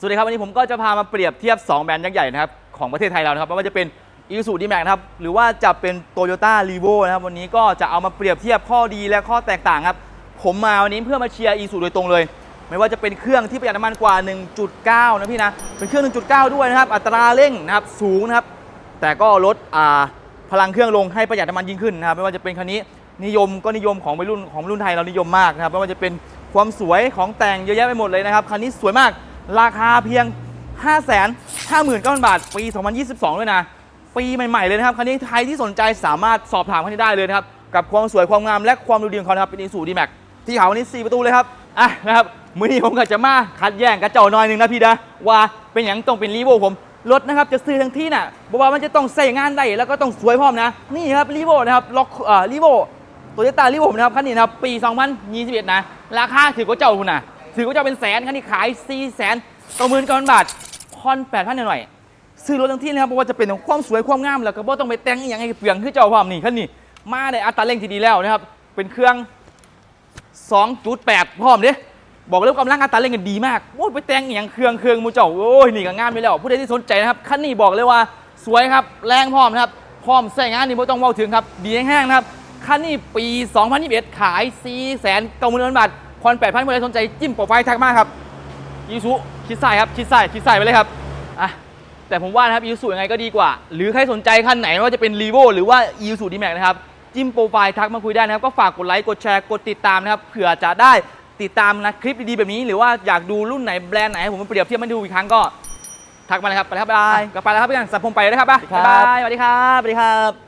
สวัสดีครับวันนี้ผมก็จะพามาเปรียบเทียบ 2 แบรนด์ยักษ์ใหญ่นะครับของประเทศไทยเรานะครับไม่ว่าจะเป็น i s u d m a x นะครับหรือว่าจะเป็น Toyota r e v o นะครับวันนี้ก็จะเอามาเปรียบเทียบข้อดีและข้อแตกต่างครับผมมาวันนี้เพื่อมาเชียร์ i s u โดยตรงเลย ไม่ว่าจะเป็นเครื่องที่ประหยัดน้ำมันกว่า 1.9 นะพี่นะเป็นเครื่อง 1.9 ด้วยนะครับอัตราเร่งนะครับสูงนะครับแต่ก็ลดพลังเครื่องลงให้ประหยัดน้ำมันยิ่งขึ้นนะครับไม่ว่าจะเป็นคันนี้นิยมก็นิยมของวัยรุ่นของรุ่นไทยเรานิยมมากนะครับไม่ว่าจะเป็นความสวยของแต่งเยอะแยะไปหมดเลยนะครับคันนี้สวยมาก ราคาเพียง 5 5 9 0 0 0 บาท ปี 2022 ด้วยนะ ปีใหม่ ๆ เลยนะครับ คันนี้ใครที่สนใจสามารถสอบถามคันนี้ได้เลยนะครับ กับความสวยความงามและความดูดีของเขานะครับเป็นอีซูดีแม็กที่เขาวันนี้ 4 ประตูเลยครับ อะนะครับ มือนี้ผมก็จะมาคัดแย่งกระเจ้าหน่อยหนึ่งนะพี่นะว่าเป็นอย่างต้องเป็นรีโวผมรถนะครับจะซื้อทั้งที่น่ะบอกว่ามันจะต้องใส่งานได้แล้วก็ต้องสวยพร้อมนะ นี่ครับรีโวนะครับล็อกอ่ารีโวโตโยต้ารีโวนะครับคันนี้นะครับปี 2021 นะ ราคาถือกว่าเจ้าคุณนะ ถือกว่าจ้าเป็นแสนคันนี้ขาย4แสนต่อหมื่นก้อนบาทผ่อน8,000หน่อยๆซื้อรถทั้งที่นะครับเพราะว่าจะเป็นของความสวยความงามแล้วก็บ่ต้องไปแต่งอย่างให้เปลืองคือเจ้าความนี่คันนี้มาในอัตราเร่งที่ดีแล้วนะครับเป็นเครื่อง 2.8 พร้อมเด้บอกเลยว่ากำลังอัตราเร่งกันดีมากโอ้ยไปแต่งอย่างเครื่องเครื่องมูเจ้าโอ้ยนี่ก็งามไปแล้วผู้ใดที่สนใจนะครับคันนี้บอกเลยว่าสวยครับแรงพร้อมนะครับพร้อมใส่งานนี่ไม่ต้องเว้าถึงครับดีแห้งๆนะครับคันนี้ปี 2021 ขาย4 9 0 0 0 0บาท ผ่อน8,000ผู้ใดสนใจจิ้มโปรไฟล์ทักมากครับยูสุชิดซ้ายครับชิดซ้ายชิดซ้ายไปเลยครับอะแต่ผมว่านะครับยูสุยังไงก็ดีกว่า หรือใครสนใจคันไหนไม่ว่าจะเป็นรีโวหรือว่ายูสุดีแม็กนะครับจิ้มโปรไฟล์ทักมาคุยได้นะครับ ก็ฝากกดไลค์กดแชร์กดติดตามนะครับเผื่อจะได้ติดตามนะคลิปดีๆแบบนี้ หรือว่าอยากดูรุ่นไหนแบรนด์ไหนให้ผมมาเปรียบเทียบมาดูอีกครั้งก็ทักมาเลยครับไปแล้วครับบ๊ายบายก็ไปแล้วครับเพื่อนสับผมไปแล้วนะครับบ๊ายบายสวัสดีครับสวัสดีครับ